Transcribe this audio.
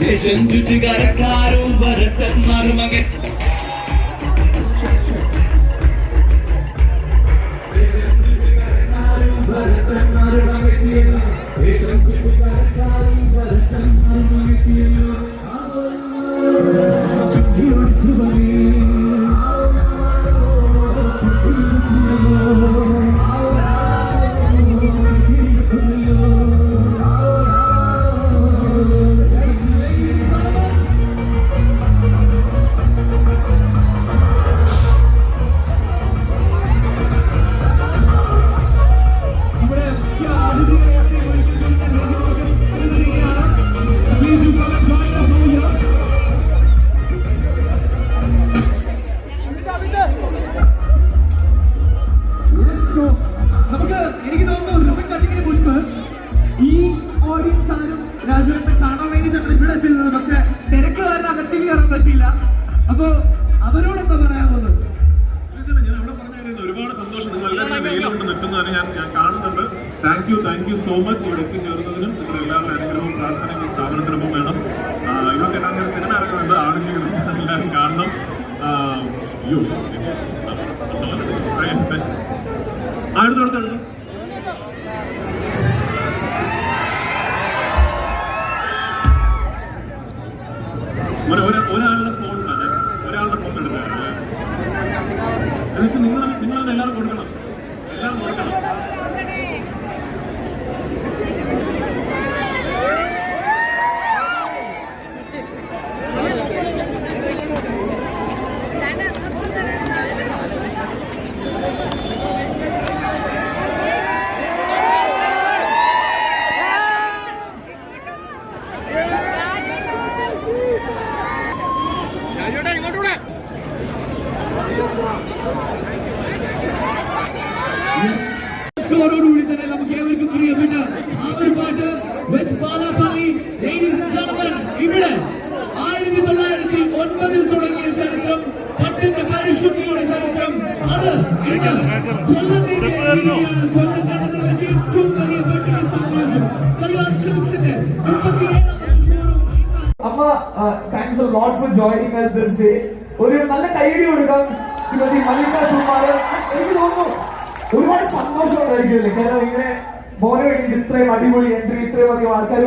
ദേശം ചുറ്റുകാരക്കാരും ഭരതന്മാരും മകൻ തോന്നുന്നു റിബൺ കട്ടിങ്ങിന് മുൻപ് ഈ ഓഡിയൻസ് ആരും രാജുവേട്ടനെ കാണാൻ വേണ്ടിയിട്ടാണ് ഇവിടെ എത്തിയിരുന്നത് പക്ഷെ തിരക്ക് കാരണം അകത്തേക്ക് കയറാൻ പറ്റിയില്ല അപ്പൊ പറയാനുള്ളത് ഞാൻ അവിടെ പറഞ്ഞു ഒരുപാട് സന്തോഷം നിങ്ങൾ എല്ലാവരും വെയിലുകൊണ്ട് നിൽക്കുന്നതിന് ഞാൻ ഞാൻ കാണുന്നുണ്ട് താങ്ക് യു സോ മച്ച് ഇവിടെ എത്തിച്ചേർന്നതിനും നിങ്ങൾ എല്ലാവരുടെ അനുഗ്രഹവും പ്രാർത്ഥനയും വേണം ഇതൊക്കെ എട്ടാം സിനിമ ഇറങ്ങുന്നുണ്ട് ആണ് എല്ലാവരും കാണണം ആ, യ്യോ, ഒരാളുടെ ഫോൺ അതെ. ഒരാളുടെ ഫോൺ എന്നുവെച്ചാൽ നിങ്ങൾ നിങ്ങൾ എല്ലാവരും കൊടുക്കണം. എല്ലാവരും കൊടുക്കണം. സ്കോറോടുകൂടി തന്നെ നമുക്ക് ഏവർക്കും പ്രിയപ്പെട്ട ആ ഒരു പാട്ട് with പാലാപ്പള്ളി. ലേഡീസ് ഇവിടെ ആയിരത്തി തൊള്ളായിരത്തി ഒൻപതിൽ തുടങ്ങിയ ചരിത്രം പട്ടിന്റെ പരിശുദ്ധിയുടെ ചരിത്രം. അത് ഇന്ന് കൊല്ലത്തേക്ക് എത്തിയിരിക്കുകയാണ്. കൊല്ലം കണ്ടതിൽ വെച്ച് ഏറ്റവും വലിയ പട്ടിക സാമ്രാജ്യം. കല്യാൺ ഇന്ന് അമ്മ thanks lot for joining us this day ഒരു നല്ല കൈയടി കൊടുക്കാം. ശ്രീമതി മല്ലിക സുമാർ എനിക്ക് തോന്നുന്നു ഒരുപാട് സന്തോഷം ഉണ്ടായിരിക്കുമല്ലേ കാരണം ഇങ്ങനെ മോനെ വേണ്ടി ഇത്രയും അടിപൊളി എൻട്രി ഇത്രയും അധികം ആൾക്കാർ